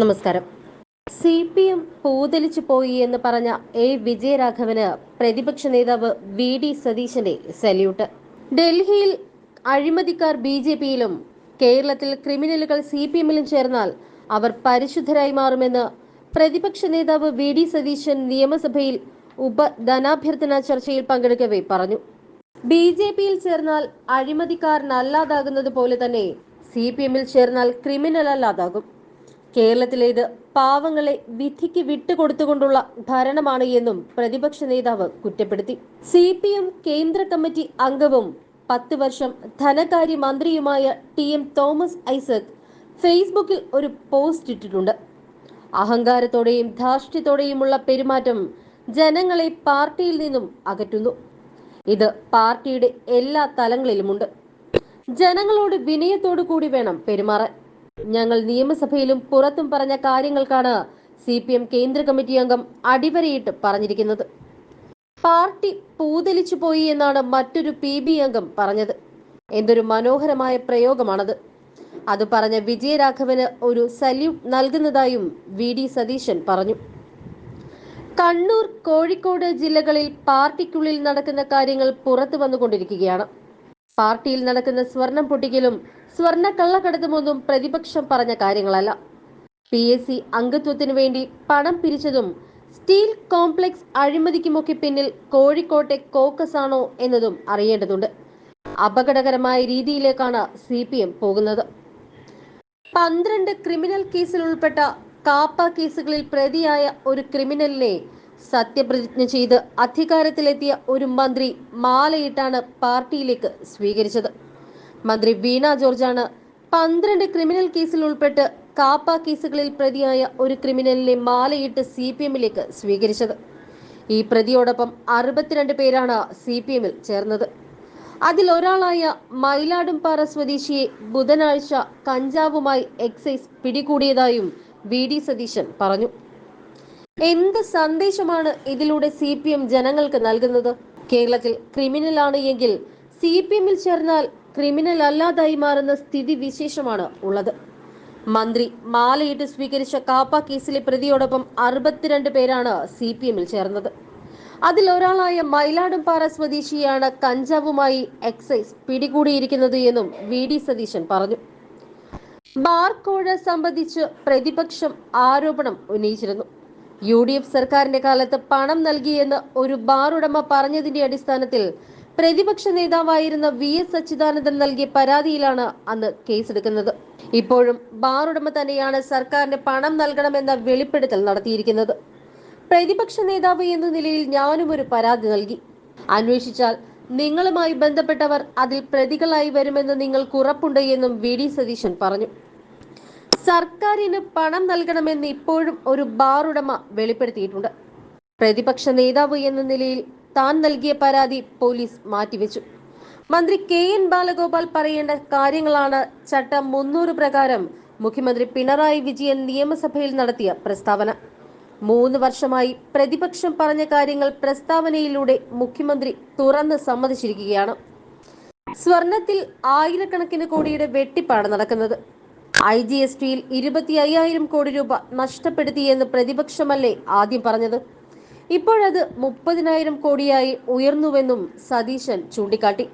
നമസ്കാരം. C P M പൂതലിച്ചു പോയി എന്ന് പറഞ്ഞ എ വിജയരാഘവന് പ്രതിപക്ഷ നേതാവ് വി ഡി സതീശന്റെ സല്യൂട്ട്. ഡൽഹിയിൽ അഴിമതിക്കാർ ബി ജെ പിയിലും കേരളത്തിൽ ക്രിമിനലുകൾ സി പി എമ്മിലും ചേർന്നാൽ അവർ പരിശുദ്ധരായി മാറുമെന്ന് പ്രതിപക്ഷ നേതാവ് വി ഡി സതീശൻ നിയമസഭയിൽ ഉപധനാഭ്യർത്ഥന ചർച്ചയിൽ പങ്കെടുക്കവെ പറഞ്ഞു. ബി ജെ പിയിൽ ചേർന്നാൽ അഴിമതിക്കാരനല്ലാതാകുന്നത് പോലെ തന്നെ സി പി എമ്മിൽ ചേർന്നാൽ ക്രിമിനൽ അല്ലാതാകും കേരളത്തിലേത് പാവങ്ങളെ വിധിക്ക് വിട്ടുകൊടുത്തുകൊണ്ടുള്ള ഭരണമാണ് എന്നും പ്രതിപക്ഷ നേതാവ് കുറ്റപ്പെടുത്തി. സി പി എം കേന്ദ്ര കമ്മിറ്റി അംഗവും പത്ത് വർഷം ധനകാര്യ മന്ത്രിയുമായ ടി എം തോമസ് ഐസക് ഫേസ്ബുക്കിൽ ഒരു പോസ്റ്റ് ഇട്ടിട്ടുണ്ട്. അഹങ്കാരത്തോടെയും ധാർഷ്ട്യത്തോടെയുമുള്ള പെരുമാറ്റം ജനങ്ങളെ പാർട്ടിയിൽ നിന്നും അകറ്റുന്നു. ഇത് പാർട്ടിയുടെ എല്ലാ തലങ്ങളിലുമുണ്ട്. ജനങ്ങളോട് വിനയത്തോടു കൂടി വേണം പെരുമാറാൻ. ഞങ്ങൾ നിയമസഭയിലും പുറത്തും പറഞ്ഞ കാര്യങ്ങൾക്കാണ് സി പി എം കേന്ദ്ര കമ്മിറ്റി അംഗം അടിവരയിട്ട് പറഞ്ഞിരിക്കുന്നത്. പാർട്ടി പൂതലിച്ചു പോയി എന്നാണ് മറ്റൊരു പി ബി അംഗം പറഞ്ഞത്. എന്തൊരു മനോഹരമായ പ്രയോഗമാണത്. അത് പറഞ്ഞ വിജയരാഘവന് ഒരു സല്യൂട്ട് നൽകുന്നതായും വി ഡി സതീശൻ പറഞ്ഞു. കണ്ണൂർ കോഴിക്കോട് ജില്ലകളിൽ പാർട്ടിക്കുള്ളിൽ നടക്കുന്ന കാര്യങ്ങൾ പുറത്തു വന്നുകൊണ്ടിരിക്കുകയാണ്. പാർട്ടിയിൽ നടക്കുന്ന സ്വർണം പൊട്ടിക്കലും സ്വർണ കള്ളക്കടത്തുമൊന്നും പ്രതിപക്ഷം പറഞ്ഞ കാര്യങ്ങളല്ല. പി എസ് സി അംഗത്വത്തിനു വേണ്ടി പണം പിരിച്ചതും സ്റ്റീൽ കോംപ്ലക്സ് അഴിമതിക്കുമൊക്കെ പിന്നിൽ കോഴിക്കോട്ടെ കോക്കസ് ആണോ എന്നതും അറിയേണ്ടതുണ്ട്. അപകടകരമായ രീതിയിലേക്കാണ് സി പി എം പോകുന്നത്. പന്ത്രണ്ട് ക്രിമിനൽ കേസിൽ ഉൾപ്പെട്ട കാപ്പ കേസുകളിൽ പ്രതിയായ ഒരു ക്രിമിനലിനെ സത്യപ്രതിജ്ഞ ചെയ്ത് അധികാരത്തിലെത്തിയ ഒരു മന്ത്രി മാലയിട്ടാണ് പാർട്ടിയിലേക്ക് സ്വീകരിച്ചത്. മന്ത്രി വീണ ജോർജാണ് പന്ത്രണ്ട് ക്രിമിനൽ കേസിൽ ഉൾപ്പെട്ട് കാപ്പ കേസുകളിൽ പ്രതിയായ ഒരു ക്രിമിനലിനെ മാലയിട്ട് സി പി എമ്മിലേക്ക് സ്വീകരിച്ചത്. ഈ പ്രതിയോടൊപ്പം അറുപത്തിരണ്ട് പേരാണ് സി പി എമ്മിൽ ചേർന്നത്. അതിൽ ഒരാളായ മയിലാടുംപാറ സ്വദേശിയെ ബുധനാഴ്ച കഞ്ചാവുമായി എക്സൈസ് പിടികൂടിയതായും വി ഡി സതീശൻ പറഞ്ഞു. എന്ത് സന്ദേശമാണ് ഇതിലൂടെ സി പി എം ജനങ്ങൾക്ക് നൽകുന്നത്? കേരളത്തിൽ ക്രിമിനൽ ആണ് എങ്കിൽ സി പി എമ്മിൽ ചേർന്നാൽ ക്രിമിനൽ അല്ലാതായി മാറുന്ന സ്ഥിതി വിശേഷമാണ് ഉള്ളത്. മന്ത്രി മാലയിട്ട് സ്വീകരിച്ച കാപ്പ കേസിലെ പ്രതിയോടൊപ്പം അറുപത്തിരണ്ട് പേരാണ് സി പി എമ്മിൽ ചേർന്നത്. അതിൽ ഒരാളായ മയിലാടുംപാറ സ്വദേശിയാണ് കഞ്ചാവുമായി എക്സൈസ് പിടികൂടിയിരിക്കുന്നത് എന്നും വി ഡി സതീശൻ പറഞ്ഞു. ബാർ കോഴ സംബന്ധിച്ച് പ്രതിപക്ഷം ആരോപണം ഉന്നയിച്ചിരുന്നു. യു ഡി എഫ് സർക്കാരിന്റെ കാലത്ത് പണം നൽകിയെന്ന് ഒരു ബാർ ഉടമ പറഞ്ഞതിന്റെ അടിസ്ഥാനത്തിൽ പ്രതിപക്ഷ നേതാവായിരുന്ന വി എസ് അച്യുതാനന്ദൻ നൽകിയ പരാതിയിലാണ് അന്ന് കേസെടുക്കുന്നത്. ഇപ്പോഴും ബാർ ഉടമ തന്നെയാണ് സർക്കാരിന് പണം നൽകണമെന്ന വെളിപ്പെടുത്തൽ നടത്തിയിരിക്കുന്നത്. പ്രതിപക്ഷ നേതാവ് എന്ന നിലയിൽ ഞാനും ഒരു പരാതി നൽകി. അന്വേഷിച്ചാൽ നിങ്ങളുമായി ബന്ധപ്പെട്ടവർ അതിൽ പ്രതികളായി വരുമെന്ന് നിങ്ങൾക്ക് ഉറപ്പുണ്ട് എന്നും വി ഡി സതീശൻ പറഞ്ഞു. സർക്കാരിന് പണം നൽകണമെന്ന് ഇപ്പോഴും ഒരു ബാർ ഉടമ വെളിപ്പെടുത്തിയിട്ടുണ്ട്. പ്രതിപക്ഷ നേതാവ് എന്ന നിലയിൽ താൻ നൽകിയ പരാതി പോലീസ് മാറ്റിവെച്ചു. മന്ത്രി കെ എൻ ബാലഗോപാൽ പറയേണ്ട കാര്യങ്ങളാണ് ചട്ടം മുന്നൂറ് പ്രകാരം മുഖ്യമന്ത്രി പിണറായി വിജയൻ നിയമസഭയിൽ നടത്തിയ പ്രസ്താവന. മൂന്ന് വർഷമായി പ്രതിപക്ഷം പറഞ്ഞ കാര്യങ്ങൾ പ്രസ്താവനയിലൂടെ മുഖ്യമന്ത്രി തുറന്ന് സമ്മതിച്ചിരിക്കുകയാണ്. സ്വർണത്തിൽ ആയിരക്കണക്കിന് കോടിയുടെ വെട്ടിപ്പാണ് നടക്കുന്നത്. ഐ ജി എസ് ടിയിൽ ഇരുപത്തി അയ്യായിരം കോടി രൂപ നഷ്ടപ്പെടുത്തിയെന്ന് പ്രതിപക്ഷമല്ലേ ആദ്യം പറഞ്ഞത്? ഇപ്പോഴത് മുപ്പതിനായിരം കോടിയായി ഉയർന്നുവെന്നും സതീശൻ ചൂണ്ടിക്കാട്ടി.